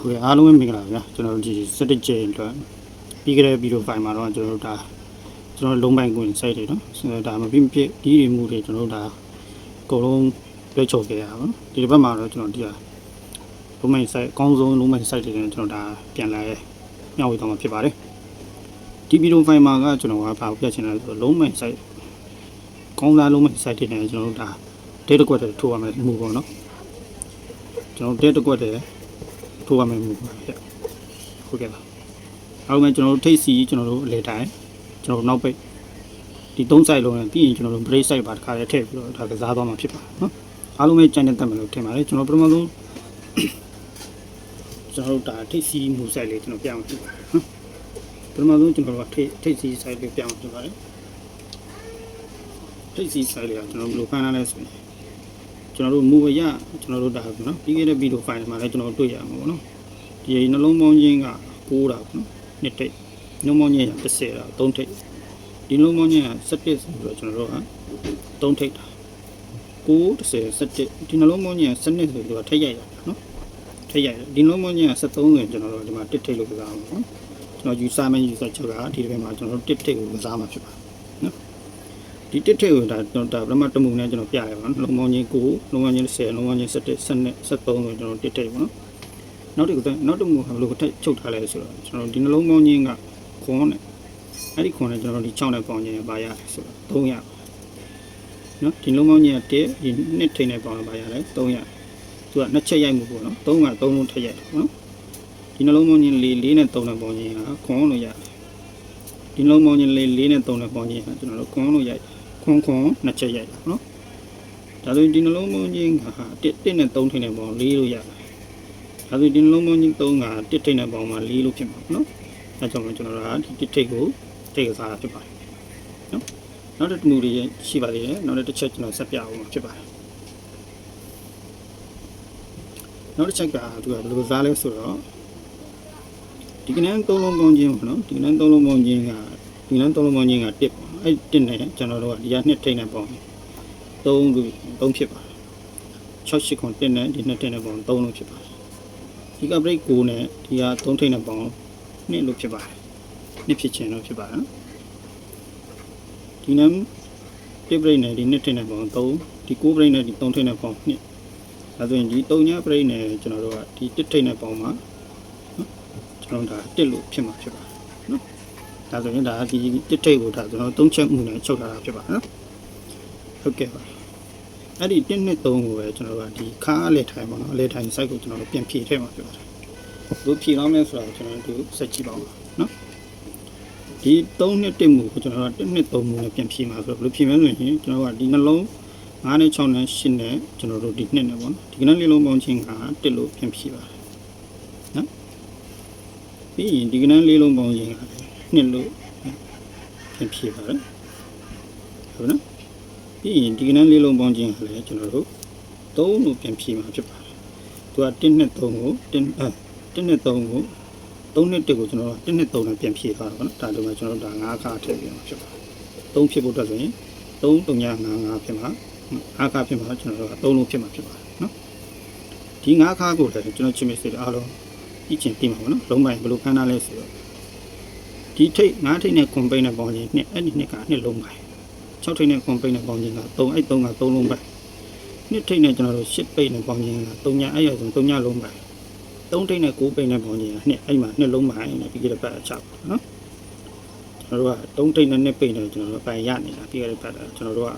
ဟုတ်ကဲ့အားလုံးပဲမင်္ဂလာပါဗျာကျွန်တော်တို့ဒီ17ကျင်းအတွက်ပြီးကြတဲ့ဗီဒီယိုဖိုင်မှာတော့ကျွန်တော်တို့ဒါကျွန်တော်လုံးပိုင်ကွင် site တွေနော်ဆိုတော့ဒါမပြီးမဖြစ်ဒီတွေမှုတွေကျွန်တော်တို့ဒါအကုန်လုံးလွှဲချုပ်ခဲ့ရပါတော့ဒီတစ်ပတ်မှာတော့ကျွန်တော်ဒီဟာလုံးပိုင် site အကောင်းဆုံးလုံးပိုင် site တွေနဲ့ကျွန်တော်ဒါပြန်လာရဲမျှဝေသွားမှာဖြစ်ပါတယ်ဒီဗီဒီယိုဖိုင်မှာကကျွန်တော်ကဘာပြချင်လဲဆိုတော့လုံးပိုင် site ကောင်းစားလုံးပိုင် site တွေနဲ့ကျွန်တော်တို့ဒါ data ကွက်တွေထိုးရမယ်မှုပေါ့နော်ကျွန်တော် data ကွက်တွေ ထိုးရမယ်မှုပါဗျဟုတ်ကဲ့ပါအားလုံးပဲကျွန်တော်တို့ထိတ်စီကျွန်တော်တို့အလေတိုင်းကျွန်တော်တို့နောက်ပိတ်ဒီသုံး site လုံးနဲ့ပြီးရင်ကျွန်တော်တို့ break site ပါတစ်ခါလေးထည့်ပြီးတော့ဒါကစားသွားမှာဖြစ်ပါနော်အားလုံးပဲကြိုင်နေတတ်မယ်လို့ထင်ပါတယ်ကျွန်တော်ပထမဆုံးကျွန်တော်တို့ဒါထိတ်စီမှု site လေးကျွန်တော်ပြအောင်ဖြစ်ပါတယ်နော်ပထမဆုံးကျွန်တော်တို့ထိတ်ထိတ်စီ site လေးပြအောင်ဖြစ်ပါတယ်ထိတ်စီ site လေးကကျွန်တော်ဘယ်လိုဖန်လာလဲဆိုရင် ကျွန်တော်တို့မူဝရကျွန်တော်တို့ဒါကနော်ပြီးခဲ့တဲ့ဗီဒီယိုဖိုင်မှာလည်းကျွန်တော်တွေ့ရမှာပေါ့နော်ဒီနှလုံးပေါင်းခြင်းက6တာပေါ့နော်နှစ်ထိပ်နှလုံးပေါင်းခြင်းက30တာ3ထိပ်ဒီနှလုံးပေါင်းခြင်းက17ဆိုတော့ကျွန်တော်တို့က3ထိပ်တာ9 30 17ဒီနှလုံးပေါင်းခြင်းက12ဆိုတော့ထိပ်ရိုက်ရတာနော်ထိပ်ရိုက်တယ်ဒီနှလုံးပေါင်းခြင်းက73ဆိုရင်ကျွန်တော်တို့ဒီမှာ1ထိပ်လို့ကစားအောင်နော်ကျွန်တော်ယူဆမယ်ယူဆချက်ကဒီတစ်ခါမှာကျွန်တော်တို့1ထိပ်ကိုကစားမှာဖြစ်ပါတယ်နော် ဒီ1ထိပ်ကိုဒါကျွန်တော်ဒါပထမတမှုနဲ့ကျွန်တော်ပြလိုက်ပါနော်နှလုံးပေါင်းခြင်း9နှလုံးပေါင်းခြင်း10နှလုံးပေါင်းခြင်း17 12 73ဆိုကျွန်တော်1ထိပ်ပေါ့နော်နောက်တစ်ခုနောက်တစ်ခုကဘယ်လိုထပ်ချုပ်ထားလဲဆိုတော့ကျွန်တော်ဒီနှလုံးပေါင်းခြင်းကခွန်နဲ့အဲ့ဒီခွန်နဲ့ကျွန်တော်ဒီ6နဲ့ပေါင်းခြင်းပါရတယ်ဆိုတော့300နော်ဒီနှလုံးပေါင်းခြင်းက1ဒီနှစ်ထိန်နဲ့ပေါင်းရင်ပါရတယ်300သူကနှစ်ချက်ရိုက်မှုပေါ့နော်3က3လုံးထက်ရိုက်တယ်နော်ဒီနှလုံးပေါင်းခြင်း4 4နဲ့3နဲ့ပေါင်းခြင်းကခွန်လို့ရတယ်ဒီနှလုံးပေါင်းခြင်း4 4နဲ့3နဲ့ပေါင်းခြင်းကကျွန်တော်တို့ခွန်လို့ရိုက် ခွန်ခွန်နှစ်ချက်ရိုက်တယ်နော်ဒါဆိုရင်ဒီနှလုံးပေါင်းခြင်းက1 1နဲ့3ထိန်နဲ့ပေါင်း4လို့ရတယ်ဒါဆိုဒီနှလုံးပေါင်းကြီး3ကတစ်ထိတ်နဲ့ပေါင်းမှ4လို့ဖြစ်မှာပေါ့နော်အဲကြောင့်မို့ကျွန်တော်တို့ကဒီတစ်ထိတ်ကိုထိတ်ကစားတာဖြစ်ပါတယ်နော်နောက်တစ်မှုတွေရှိပါသေးတယ်နောက်တစ်ချက်ကျွန်တော်ဆက်ပြအောင်မှာဖြစ်ပါတယ်နောက်တစ်ချက်ကသူကဘယ်လိုကစားလဲဆိုတော့ဒီကနန်း3လုံးပေါင်းခြင်းပေါ့နော်ဒီကနန်း3လုံးပေါင်းခြင်းက ဒီကနန်း3လုံးပေါင်းခြင်းက1ပေါ့အဲ့1နဲ့ကျွန်တော်တို့ကဒီကနှစ်ထိတ်နဲ့ပေါင်း3ခု3ဖြစ်ပါတယ်6 8ခွန်1နဲ့ဒီနှစ်ထိတ်နဲ့ပေါင်း3လုံးဖြစ်ပါတယ်ဒီကဘရိတ်ကိုနဲ့ဒီကသုံးထိပ်နဲ့ပေါင်းနှစ်လို့ဖြစ်ပါတယ်နှစ်ဖြစ်ခြင်းလို့ဖြစ်ပါတယ်နော်ဒီနမ်ပြဘရိတ်နဲ့ဒီနှစ်ထိပ်နဲ့ပေါင်း3ဒီကိုဘရိတ်နဲ့ဒီသုံးထိပ်နဲ့ပေါင်းနှစ်ဒါဆိုရင်ဒီ3ညဘရိတ်နဲ့ကျွန်တော်တို့ကဒီတစ်ထိပ်နဲ့ပေါင်းမှာနော်ကျွန်တော်ဒါတစ်လို့ဖြစ်မှာဖြစ်ပါတယ်နော် ဒါဆိုရင်ဒါဒီတစ်ထိပ်ကိုဒါကျွန်တော်သုံးချက်မှုနဲ့ချုပ်ထားတာဖြစ်ပါတယ်နော်ဟုတ်ကဲ့ပါအဲ့ဒီ1နှစ်3ကိုပဲကျွန်တော်တို့ကဒီခါအလဲထိုင်ပါတော့အလဲထိုင် site ကိုကျွန်တော်တို့ပြန်ဖြည့်ထည့်မှာဖြစ်ပါတယ်ဘယ်ဖြည့်တော့မလဲဆိုတာကိုကျွန်တော်တို့ဆက်ကြည့်ပါဦးနော်ဒီ3နှစ်1မှုကိုကျွန်တော်တို့1နှစ်3မှုနဲ့ပြန်ဖြည့်မှာဆိုတော့ဘယ်လိုဖြည့်မလဲဆိုရင်ကျွန်တော်တို့ကဒီနှလုံး9နဲ့6နဲ့10နဲ့ကျွန်တော်တို့ဒီနှစ်နဲ့ပေါ့နော်ဒီကနေ့လေးလုံးပေါင်းချင်းက1လို့ပြန်ဖြည့်ပါတယ်နော်ပြီးရင်ဒီကနေ့လေးလုံးပေါင်းချင်းက 2လို့ပြန်ဖြည့်ပါတယ်ဟုတ်နော်ပြီးရင်ဒီကနန်းလေးလုံးပေါင်းခြင်းကလည်းကျွန်တော်တို့3လို့ပြန်ဖြည့်မှာဖြစ်ပါတယ်။သူက1နဲ့3ကို1အဲ1နဲ့3ကို3နဲ့1ကိုကျွန်တော်တို့1နဲ့3နဲ့ပြန်ဖြည့်ထားတာပေါ့နော်။ဒါတို့မှကျွန်တော်တို့ဒါ5ခါထည့်ပြီးမှာဖြစ်ပါတယ်။3ဖြစ်ဖို့အတွက်ဆိုရင်3 3ည5 5ဖြစ်မှာ5ခါဖြစ်မှာကျွန်တော်တို့က3လုံးဖြစ်မှာဖြစ်ပါတယ်နော်။ဒီ5ခါကိုလည်းကျွန်တော်ချင်းမစေအားလုံးဤချင်းပြင်မှာပေါ့နော်။လုံးပိုင်းဘယ်လိုဖမ်းထားလဲဆိုတော့ ဒီထိတ်5ထိတ်နဲ့ကွန်ပိန်းနဲ့ပေါင်းခြင်းနှစ်အဲ့ဒီနှစ်ကနှစ်လုံးပိုင်း6ထိပ်နဲ့ခွန်ပိတ်နဲ့ပေါင်းခြင်းက3အဲ့3က3လုံးပဲနှစ်ထိပ်နဲ့ကျွန်တော်တို့10ပိတ်နဲ့ပေါင်းခြင်းက3ညအဲ့ရဆို3ညလုံးပဲ3ထိပ်နဲ့9ပိတ်နဲ့ပေါင်းခြင်းကနှစ်အဲ့မှာနှစ်လုံးပဲနဲ့ပြီးကြတဲ့ပတ်အချပါနော်ကျွန်တော်တို့က3ထိပ်နဲ့2ပိတ်နဲ့ကျွန်တော်တို့ပိုင်ရနေတာပြီးကြတဲ့ပတ်ကျွန်တော်တို့က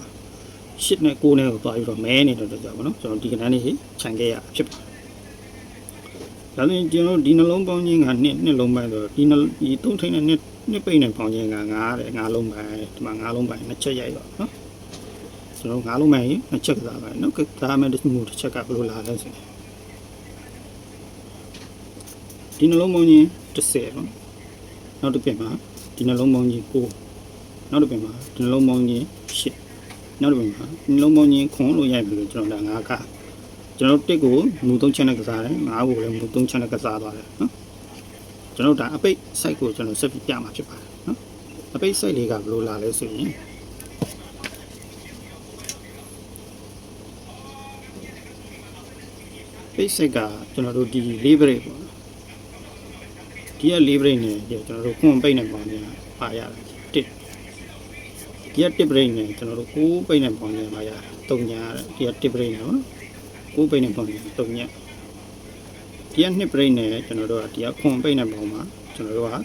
10နဲ့9နဲ့ကိုသွားပြီးတော့မဲနေတော့ကြပါတော့ကျွန်တော်ဒီကနန်းလေးခြံခဲ့ရဖြစ်ပါဒါလည်းကျွန်တော်ဒီနှလုံးပေါင်းခြင်းကနှစ်နှစ်လုံးပဲဆိုတော့ဒီနှဒီ3ထိပ်နဲ့2 နှစ်ပိတ်နဲ့ပေါင်းခြင်းက9တဲ့9လုံးပဲဒီမှာ9လုံးပဲနှစ်ချက်ရိုက်ပါနော်ကျွန်တော်9လုံးပဲနှစ်ချက်ကစားပါနော်ဒါမှမဟုတ်တစ်ချက်ကဘယ်လိုလာလဲဆိုရင်ဒီနှလုံးပေါင်းခြင်း30နော်နောက်တစ်ပြင်မှာဒီနှလုံးပေါင်းခြင်း9နောက်တစ်ပြင်မှာဒီနှလုံးပေါင်းခြင်း10နောက်တစ်ပြင်မှာဒီနှလုံးပေါင်းခြင်းခွန်လို့ရိုက်ပြီလို့ကျွန်တော်ဒါ9ကကျွန်တော်တစ်ကိုမူ3ချက်နဲ့ကစားတယ်9ကိုလည်းမူ3ချက်နဲ့ကစားသွားတယ်နော် ကျွန်တော်ဒါအပိတ် site ကိုကျွန်တော်ဆက်ပြီးပြမှာဖြစ်ပါတယ်နော်အပိတ် site လေးကဘယ်လိုလာလဲဆိုရင်ပိတ် site ကကျွန်တော်တို့ဒီ library ပေါ့ဒီက၄ break နဲ့ကျွန်တော်တို့ခွန်ပိတ်နဲ့ပေါင်းနေတာပါရတယ်တစ်ဒီကတစ် break နဲ့ကျွန်တော်တို့ကိုးပိတ်နဲ့ပေါင်းနေတာပါရတယ်တုံညာရတယ်ဒီကတစ် break နဲ့ပေါ့နော်ကိုးပိတ်နဲ့ပေါင်းနေတာတုံညာ ဒီကနှစ် break နဲ့ကျွန်တော်တို့ကဒီကခွန်ပိတ်နဲ့ပေါင်းမှာကျွန်တော်တို့က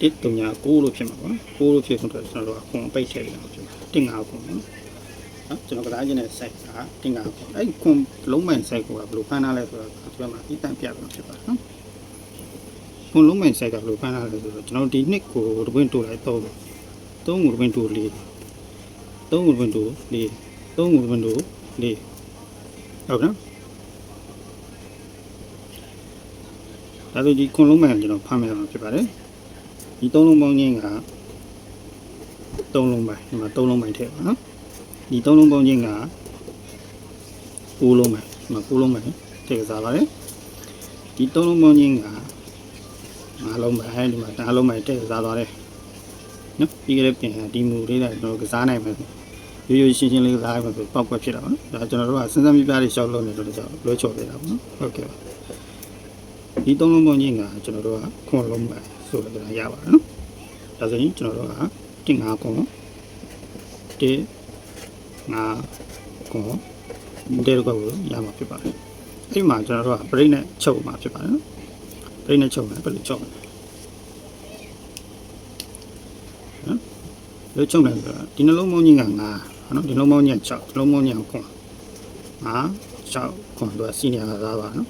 တစ်တုံညာကိုးလို့ဖြစ်မှာပေါ့နော်ကိုးလို့ဖြစ်ဆုံးတော့ကျွန်တော်တို့ကခွန်ပိတ်ထည့်နေတာဖြစ်မှာတစ်ငါခွန်ပေါ့နော်နော်ကျွန်တော်ကစားခြင်းနဲ့ site ကတင်ငါခွန်အဲ့ဒီခွန်လုံးမိုင် site ကဘယ်လိုဖမ်းထားလဲဆိုတော့ဒီဘက်မှာအတန်ပြပြဖြစ်ပါတယ်နော်ခွန်လုံးမိုင်ဆိုင်ကဘယ်လိုဖမ်းလာလဲဆိုတော့ကျွန်တော်ဒီနှစ်ကိုတပွင့်တိုးလိုက်တော့သုံးကိုတပွင့်တိုးလေးသုံးကိုတပွင့်တိုးလေးသုံးကိုတပွင့်တိုးလေးဟုတ်ကဲ့ ဒါဆိုဒီခွန်လုံးမိုင်ကိုကျွန်တော်ဖမ်းမယ်မှာဖြစ်ပါတယ်ဒီသုံးလုံးပေါင်းချင်းကသုံးလုံးပိုင်ဒီမှာသုံးလုံးပိုင်ထည့်ပါနော်ဒီသုံးလုံးပေါင်းချင်းကကိုးလုံးပိုင်ဒီမှာကိုးလုံးပိုင်ထည့်စားပါတယ်ဒီသုံးလုံးပေါင်းချင်းကအားလုံးပဲဒီမှာအားလုံးပဲတည့်စားသွားတယ်နော်ပြီးကြတဲ့ပြင်ဒီမူလေးတွေကျွန်တော်ကစားနိုင်မယ်ရိုးရိုးရှင်းရှင်းလေးကစားနိုင်မယ်ဆိုပောက်ကွက်ဖြစ်တာပါနော်ဒါကျွန်တော်တို့ကစဉ်းစားမိပြတွေရှောက်လို့နေလို့ကြောက်လွှဲချော်ပေးတာပါနော်ဟုတ်ကဲ့ ဒီသုံးလုံးပုံချင်းကကျွန်တော်တို့ကခွန်လုံးပဲဆိုတော့ရပါတယ်နော်ဒါဆိုရင်ကျွန်တော်တို့ကတင်ငါခွန်တေငါခွန်တဲတော့ကိုရမှာဖြစ်ပါတယ်အဲ့မှာကျွန်တော်တို့က break နဲ့ချုပ်မှာဖြစ်ပါတယ်နော်ပြိနဲ့ချုပ်မယ်ဘယ်လိုချုပ်မလဲနော်ဘယ်လိုချုပ်လဲဆိုတော့ဒီနှလုံးမုံကြီးက9နော်ဒီနှလုံးမုံကြီးက6နှလုံးမုံကြီးက9 5 6 9တော့စီနီယာကစားပါနော်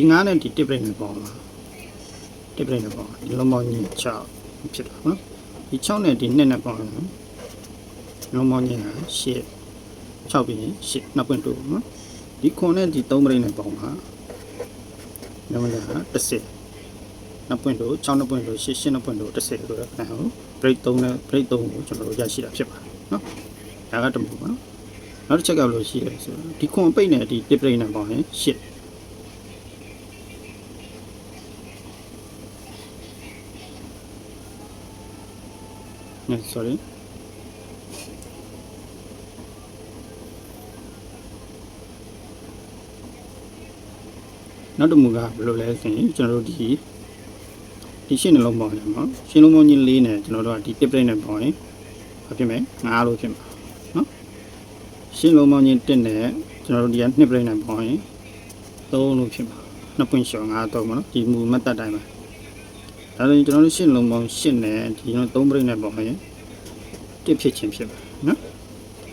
ဒီ9နဲ့ဒီ1 break နဲ့ပေါင်းပါ1 break နဲ့ပေါင်းဒီလုံးပေါင်းည6ဖြစ်တော့နော်ဒီ6နဲ့ဒီ2နဲ့ပေါင်းနော်လုံးပေါင်းည8 6ပြီးရင်8နှစ်ပွင့်တိုးနော်ဒီ9နဲ့ဒီ3 break နဲ့ပေါင်းပါနံပါတ်10နှစ်ပွင့်တို့6နှစ်ပွင့်တို့8 8နှစ်ပွင့်တို့10ဆိုတော့ခဏဟို break 3နဲ့ break 3ကိုကျွန်တော်တို့ရရှိတာဖြစ်ပါတယ်နော်ဒါကတမှုပါနော်နောက်တစ်ချက်ကဘယ်လိုရှိလဲဆိုတော့ဒီခွန်ပိတ်နဲ့ဒီ tip break နဲ့ပေါင်းရင်8 no sorry နောက်တစ်မူကဘယ်လိုလဲဆိုရင်ကျွန်တော်တို့ဒီဒီရှင်းနှလုံးပေါင်းတယ်နော်ရှင်းလုံးပေါင်းကြီး၄နဲ့ကျွန်တော်တို့ကဒီ tip plate နဲ့ပေါင်းရင်ဘာဖြစ်မလဲ၅လို့ဖြစ်မှာနော်ရှင်းလုံးပေါင်းကြီး၁နဲ့ကျွန်တော်တို့ဒီက2 plate နဲ့ပေါင်းရင်၃လို့ဖြစ်မှာ2.553ပေါ့နော်ဒီမူမတ်တက်တိုင်းပါ ဒါဆိုရင်ကျွန်တော်တို့ရှင်းလုံးပေါင်း8နဲ့ဒီကျွန်တော်3 rate နဲ့ပေါင်းရင်1ဖြစ်ချင်းဖြစ်ပါနော်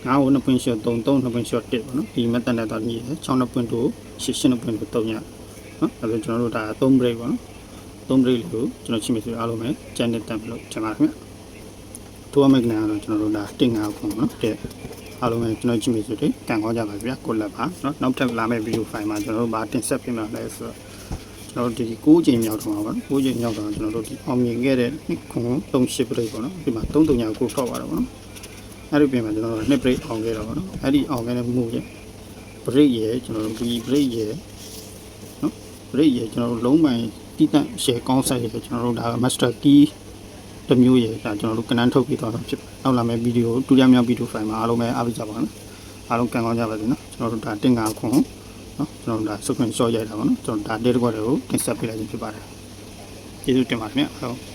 ငါ့ကို2ပွင့်ရှော့3 3 2ပွင့်ရှော့1ပေါ့နော်ဒီမတ်တက်နဲ့တော့ညီတယ်6 2ပွင့်2 8 8 2ပွင့်2 3ညနော်ဒါဆိုကျွန်တော်တို့ဒါ3 break ပေါ့နော်3 break လေးကိုကျွန်တော်ချိမိဆိုအားလုံးပဲကျန်တဲ့တက်လို့ထင်ပါခင်ဗျထိုးရမယ့်ကနကတော့ကျွန်တော်တို့ဒါတင်ငါခုနော်တဲ့အားလုံးပဲကျွန်တော်ချိမိဆိုတဲ့ကန်ကောင်းကြပါဗျာကိုလက်ပါနော်နောက်ထပ်လာမယ့်ဗီဒီယိုဖိုင်မှာကျွန်တော်တို့ဗာတင်ဆက်ပြမှာလဲဆိုတော့ ကျွန်တော်တို့ဒီ9ချိန်မြောက်တော့ပါပေါ့9ချိန်မြောက်တော့ကျွန်တော်တို့ဒီအောင်မြင်ခဲ့တဲ့နှစ်ခု38 break ပေါ့နော်ဒီမှာ3 3ညကိုထောက်ပါတော့ပေါ့နော်အဲ့ဒီပြင်မှာကျွန်တော်တို့နှစ် break အောင်ခဲ့တော့ပေါ့နော်အဲ့ဒီအောင်ခဲ့တဲ့မှုရဲ့ break ရဲ့ကျွန်တော်တို့ဒီ break ရဲ့ break ရေကျွန်တော်တို့လုံးပိုင်းတိတန့် share ကောင်းဆိုင်ရေကျွန်တော်တို့ဒါ master key တစ်မျိုးရေဒါကျွန်တော်တို့ကနန်းထုတ်ပြီးတော့ဖြစ်ပါတယ်နောက်လာမယ့်ဗီဒီယိုဒုတိယမြောက်ဗီဒီယိုဖိုင်မှာအားလုံးပဲအားပေးကြပါနော်အားလုံးကံကောင်းကြပါစေနော်ကျွန်တော်တို့ဒါတင်ငါခွန် နော်ကျွန်တော်တို့ဒါစုခွင့် short ရိုက်တာပါနော်ကျွန်တော်ဒါ data တွေကိုတင်ဆက်ပေးလိုက်ခြင်းဖြစ်ပါတယ်ကျေးဇူးတင်ပါတယ်ခင်ဗျဟုတ်